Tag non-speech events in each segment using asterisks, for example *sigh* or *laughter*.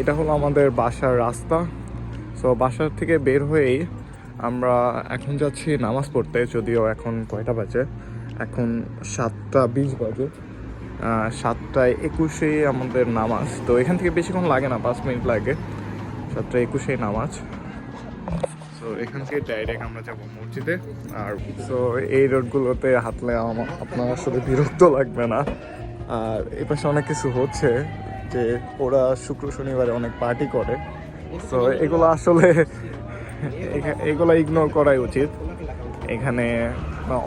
এটা হলো আমাদের বাসার রাস্তা। সো বাসার থেকে বের হয়েই আমরা এখন যাচ্ছি নামাজ পড়তে, যদিও এখন কয়টা বাজে? এখন সাতটা বিশ বাজে। সাতটায় একুশেই আমাদের নামাজ। তো এখান থেকে বেশিক্ষণ লাগে না, পাঁচ মিনিট লাগে। সাতটা একুশেই নামাজ। তো এখান থেকে ডাইরেক্ট আমরা যাব মসজিদে। আর তো এই রোডগুলোতে হাঁটলে আমার আপনার আসলে বিরক্ত লাগবে না। আর এই পাশে অনেক কিছু হচ্ছে। যে ওরা শুক্র শনিবারে অনেক পার্টি করে। তো এগুলো আসলে *laughs* এগুলো ইগনোর করাই উচিত। এখানে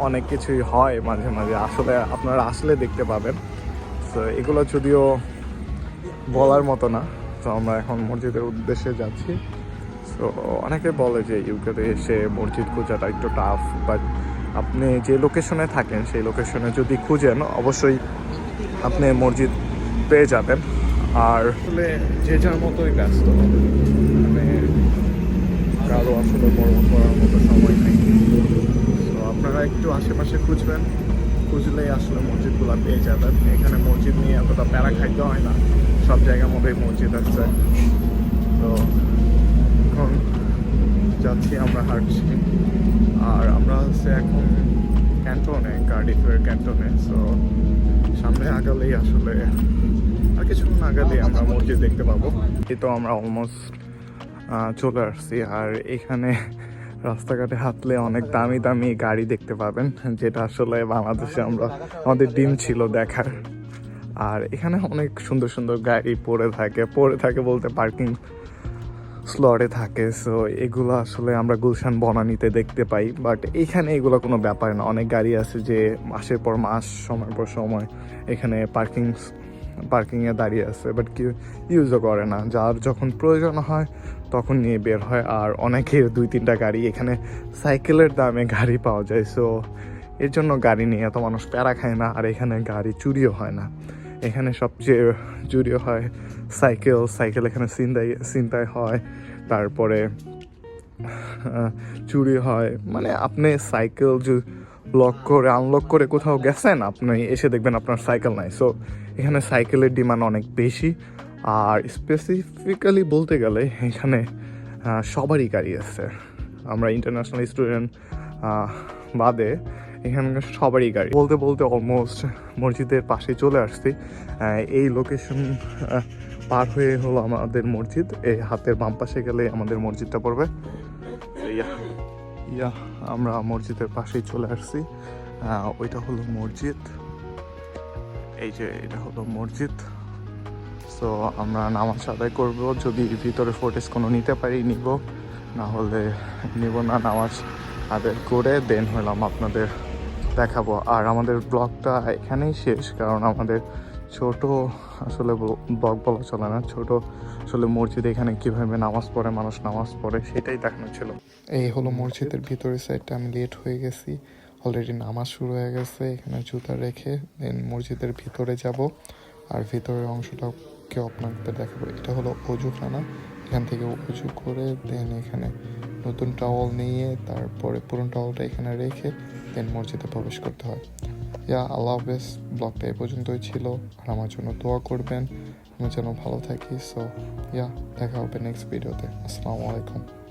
অনেক কিছুই হয় মাঝে মাঝে। আসলে আপনারা আসলে দেখতে পাবেন। তো এগুলো যদিও বলার মতো না। তো আমরা এখন মসজিদের উদ্দেশ্যে যাচ্ছি। তো অনেকে বলে যে ইউকেতে এসে মসজিদ খোঁজাটা একটু টাফ বাট আপনি যে লোকেশনে থাকেন, সেই লোকেশনে যদি খুঁজেন, অবশ্যই আপনি মসজিদ পেয়ে যাবেন। আর আসলে যে যার মতোই ব্যস্ত মানে কারও আসলে বড় করার মতো সময় নেই। তো আপনারা একটু আশেপাশে খুঁজবেন। খুঁজলেই আসলে মসজিদগুলো পেয়ে যাবেন। এখানে মসজিদ নিয়ে এতটা প্যারা খাইতে হয় না। সব জায়গার মধ্যেই মসজিদ আছে। তো এখন যাচ্ছি আমরা হাঁটছি। আর আমরা হচ্ছে এখন ক্যান্টনে, কার্ডিফের ক্যান্টনে। সো সামনে আগালেই আসলে আর কিছুক্ষণ আগালেই আমরা মসজিদ দেখতে পাবো। এই তো আমরা অলমোস্ট চলে আসছি। আর এখানে রাস্তাঘাটে হাঁটলে অনেক দামি দামি গাড়ি দেখতে পাবেন, যেটা আসলে বাংলাদেশে আমরা, আমাদের ডিম ছিল দেখার। আর এখানে অনেক সুন্দর সুন্দর গাড়ি পড়ে থাকে। পড়ে থাকে বলতে পার্কিং স্লটে থাকে। সো এগুলো আসলে আমরা গুলশান বনানীতে দেখতে পাই। বাট এখানে এগুলো কোনো ব্যাপার না। অনেক গাড়ি আছে যে মাসের পর মাস সময় পর সময় এখানে পার্কিং পার্কিংয়ে দাঁড়িয়ে আছে বাট কেউ ইউজও করে না। যার যখন প্রয়োজন হয়, তখন নিয়ে বের হয়। আর অনেকের দুই তিনটা গাড়ি এখানে সাইকেলের দামে গাড়ি পাওয়া যায় সো এর জন্য গাড়ি নিয়ে এত মানুষ প্যারা খায় না, আর এখানে গাড়ি চুরিও হয় না। এখানে সবচেয়ে চুরিও হয় সাইকেল সাইকেল এখানে চিন্তাই চিন্তায় হয়। তারপরে চুরি হয়। মানে আপনি সাইকেল লক করে আনলক করে কোথাও গেছেন? আপনি এসে দেখবেন আপনার সাইকেল নাই। সো এখানে সাইকেলের ডিমান্ড অনেক বেশি। আর স্পেসিফিক্যালি বলতে গেলে, এখানে সবারই গাড়ি আছে। আমরা ইন্টারন্যাশনাল স্টুডেন্ট বাদে এখানকার সবারই গাড়ি। বলতে বলতে অলমোস্ট মসজিদের পাশে চলে আসছি। এই লোকেশন পার হয়ে হলো আমাদের মসজিদ। এই হাতের বাম পাশে গেলে আমাদের মসজিদটা পড়বে। ইয়া, আমরা মসজিদের পাশেই চলে আসছি। ওইটা হলো মসজিদ। এই যে এটা হলো মসজিদ। সো আমরা নামাজ আদায় করব। যদি ভিতরে ফোটেজ কোনো নিতে পারি, নিব। না হলে নিব না নামাজ আদায় করে। দেন হলাম আপনাদের দেখাবো। আর আমাদের ব্লগটা এখানেই শেষ, কারণ আমাদের ছোট আসলে ব্লগ বলা চলে না। ছোট আসলে মসজিদে এখানে কীভাবে নামাজ পড়ে, মানুষ নামাজ পড়ে, সেটাই দেখানো ছিল। এই হলো মসজিদের ভিতরের সাইডটা আমি লেট হয়ে গেছি। অলরেডি নামাজ শুরু হয়ে গেছে। এখানে জুতা রেখে দেন মসজিদের ভিতরে যাব। আর ভিতরের অংশটাকেও আপনাদের দেখাবো। এটা হলো অজুখানা এখান থেকে উঁচু করে দেন এখানে নতুন টাওয়াল নিয়ে তারপরে পুরনো টাওয়ালটা এখানে রেখে দেন মসজিদে প্রবেশ করতে হয়। ইয়া আল্লাহ হাফেজ, ব্লগটা এ পর্যন্তই ছিল। আর আমার জন্য দোয়া করবেন। আমি যেন ভালো থাকি। সো ইয়া, দেখা হবে নেক্সট ভিডিওতে আসসালামু আলাইকুম।